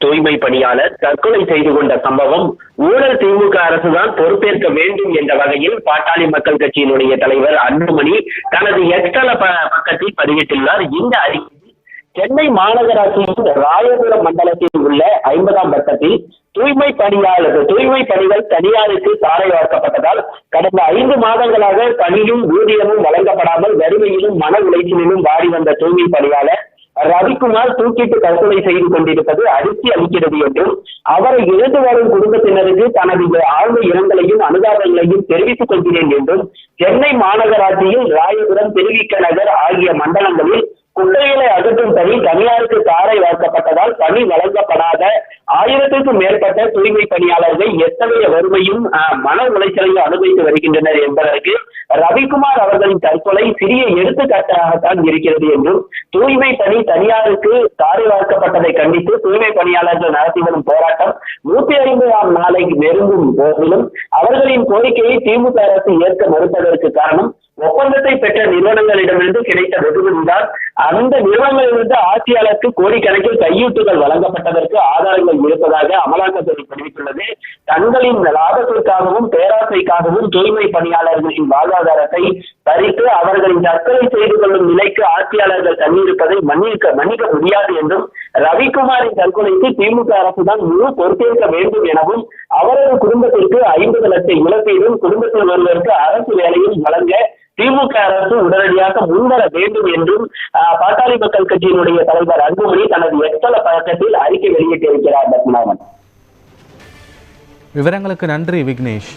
தூய்மை பணியாளர் தற்கொலை செய்து கொண்ட சம்பவம் ஊழல் திமுக அரசுதான் பொறுப்பேற்க வேண்டும் என்ற வகையில் பாட்டாளி மக்கள் கட்சியினுடைய தலைவர் அன்புமணி தனது எக்ஸ்தல ப- பக்கத்தில் பதிவிட்டுள்ளார். இந்த அறிக்கையில் சென்னை மாநகராட்சியின் ராயபுரம் மண்டலத்தில் உள்ள ஐம்பதாம் பக்கத்தில் தூய்மை பணியாளர் தூய்மை பணிகள் தனியாருக்கு சாலை வார்க்கப்பட்டதால் கடந்த ஐந்து மாதங்களாக பணியும் ஊதியமும் வழங்கப்படாமல் வறுமையிலும் மன உளைச்சலிலும் வாடி வந்த தூய்மை பணியாளர் ரவிக்குமார் தூக்கிட்டு தற்கொலை செய்து கொண்டிருப்பது அதிர்ச்சி அளிக்கிறது என்றும் அவரை இழந்து வரும் குடும்பத்தினருக்கு தனது ஆழ்ந்த இரங்கலையும் அனுதாபங்களையும் தெரிவித்துக் கொள்கிறேன் என்றும் சென்னை மாநகராட்சியில் ராயபுரம் திருவிக்க நகர் ஆகிய மண்டலங்களில் குட்டைகளை அகற்றும் பணி தனியாருக்கு தாரை வார்க்கப்பட்டதால் பணி வழங்கப்படாத ஆயிரத்திற்கும் மேற்பட்ட தூய்மை பணியாளர்கள் எத்தகைய வறுமையும் மன உளைச்சலையும் அனுபவித்து வருகின்றனர் என்பதற்கு ரவிக்குமார் அவர்களின் தற்கொலை சிறிய எடுத்துக்காட்டாகத்தான் இருக்கிறது என்றும் தூய்மை பணி தனியாருக்கு தாறு வார்க்கப்பட்டதை கண்டித்து தூய்மை பணியாளர்கள் நடத்தி வரும் போராட்டம் நூத்தி ஐம்பதாம் நாளை நெருங்கும் போதிலும் அவர்களின் கோரிக்கையை திமுக அரசு ஏற்க மறுப்பதற்கு காரணம் ஒப்பந்தத்தை பெற்ற நிறுவனங்களிடமிருந்து கிடைத்த வெகுமதிதான் அந்த நிறுவனங்களிலிருந்து ஆட்சியாளருக்கு கோடிக்கணக்கில் கையூட்டுகள் வழங்கப்பட்டதற்கு ஆதாரங்கள் இருப்பதாக அமலாக்கத்துறை தெரிவித்துள்ளது. தங்களின் லாபத்திற்காகவும் பேராசைக்காகவும் தூய்மை பணியாளர்களின் வாழ்வாதாரத்தை பறித்து அவர்களின் தற்கொலை செய்து கொள்ளும் நிலைக்கு ஆட்சியாளர்கள் தண்ணியிருப்பதை மன்னிக்க மன்னிக்க முடியாது என்றும் ரவிக்குமாரின் தற்கொலைக்கு திமுக அரசுதான் முழு பொறுப்பேற்க வேண்டும் எனவும் அவரது குடும்பத்திற்கு ஐம்பது லட்சம் இழப்பீடும் குடும்பத்தில் ஒருவருக்கு அரசு வேலையும் வழங்க திமுக அரசு உடனடியாக முன்வர வேண்டும் என்றும் பாட்டாளி மக்கள் கட்சியினுடைய தலைவர் அன்புமணி தனது எக்ஸல பழக்கத்தில் அறிக்கை வெளியிட்டிருக்கிறார் பத்மநாபன். விவரங்களுக்கு நன்றி விக்னேஷ்.